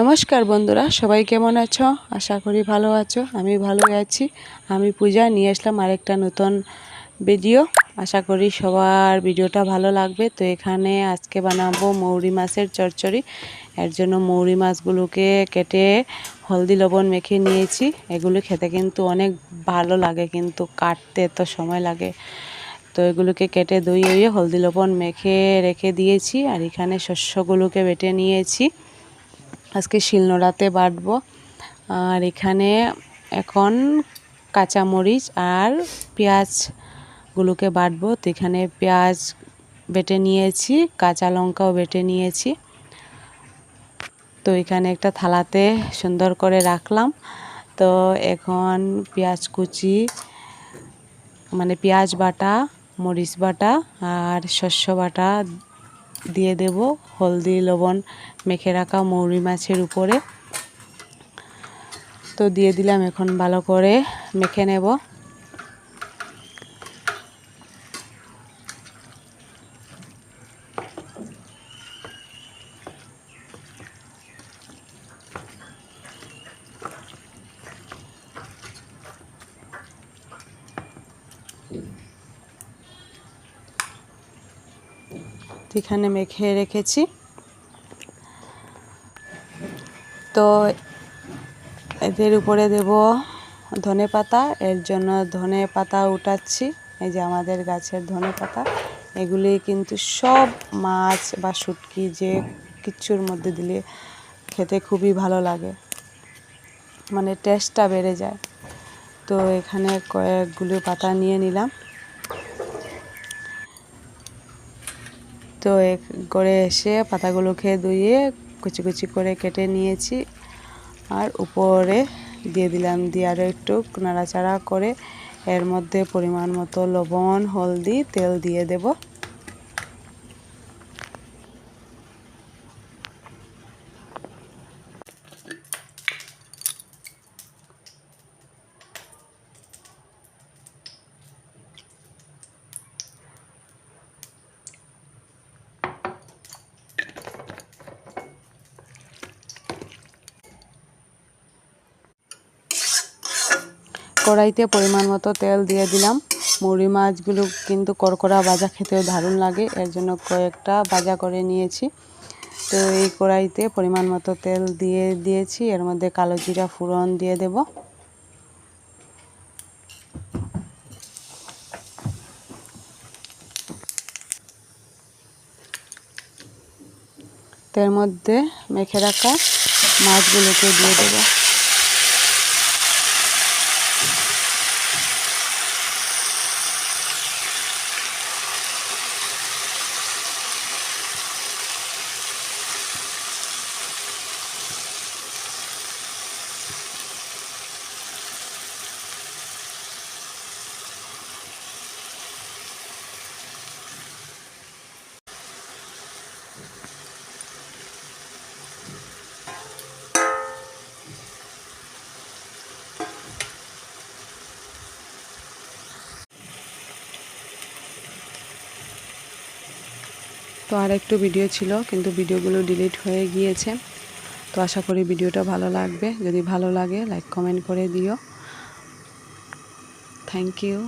নমস্কার বন্ধুরা, সবাই কেমন আছো? আশা করি ভালো আছো, আমি ভালো আছি। আমি পূজা, নিয়ে আসলাম আরেকটা নতুন ভিডিও আশা করি সবার ভিডিওটা ভালো লাগবে। তো এখানে আজকে বানাবো মৌরি মাছের চচ্চড়ি। এর জন্য মৌরি মাছগুলোকে কেটে হলদি লবণ মেখে নিয়েছি। এগুলো খেতে কিন্তু অনেক ভালো লাগে, কিন্তু কাটতে এত সময় লাগে। তো এগুলোকে কেটে ধুয়ে হলদি লবণ মেখে রেখে দিয়েছি। আর এখানে শস্যগুলোকে বেটে নিয়েছি। আজকে শিলনোড়াতে বাটবো। আর এখানে এখন কাঁচামরিচ আর পেঁয়াজগুলোকে বাটবো। তো এখানে পেঁয়াজ বেটে নিয়েছি, কাঁচা লঙ্কাও বেটে নিয়েছি। তো এখানে একটা থালাতে সুন্দর করে রাখলাম। তো এখন পেঁয়াজ কুচি মানে পেঁয়াজ বাটা, মরিচ বাটা আর শস্য বাটা দিয়ে দেব হলদি, লবণ, মেখে রাখা মৌরি মাছের উপরে। তো দিয়ে দিলাম এখন ভালো করে মেখে নেব। এখানে মেখে রেখেছি। তো এদের উপরে দেব ধনে পাতা, এর জন্য ধনে পাতা উঠাচ্ছি। এই যে আমাদের গাছের ধনে পাতা, এগুলি কিন্তু সব মাছ বা শুটকি যে কিচ্ছুর মধ্যে দিলে খেতে খুবই ভালো লাগে। মানে টেস্টটা বেড়ে যায়। তো এখানে কয়েকগুলো পাতা নিয়ে নিলাম। তো এক করে এসে পাতাগুলো খেয়ে ধুয়ে কুচি কুচি করে কেটে নিয়েছি। আর উপরে দিয়ে দিলাম দিয়ে আরও একটু নাড়াচাড়া করে এর মধ্যে পরিমাণ মতো লবণ, হলদি, তেল দিয়ে দেব। কড়াইতে পরিমাণ মতো তেল দিয়ে দিলাম। মুড়ি মাছগুলো কিন্তু কড়কড়া ভাজা খেতেও দারুণ লাগে, এর জন্য কয়েকটা ভাজা করে নিয়েছি। তো এই কড়াইতে পরিমাণ মতো তেল দিয়ে দিয়েছি, এর মধ্যে কালো জিরা ফুরন দিয়ে দেব। তের মধ্যে মেখে রাখা মাছগুলোকে দিয়ে দেবো। তো আর একটু ভিডিও ছিল, কিন্তু ভিডিওগুলো ডিলিট হয়ে গিয়েছে। তো আশা করি ভিডিওটা ভালো লাগবে। যদি ভালো লাগে লাইক কমেন্ট করে দিও। Thank you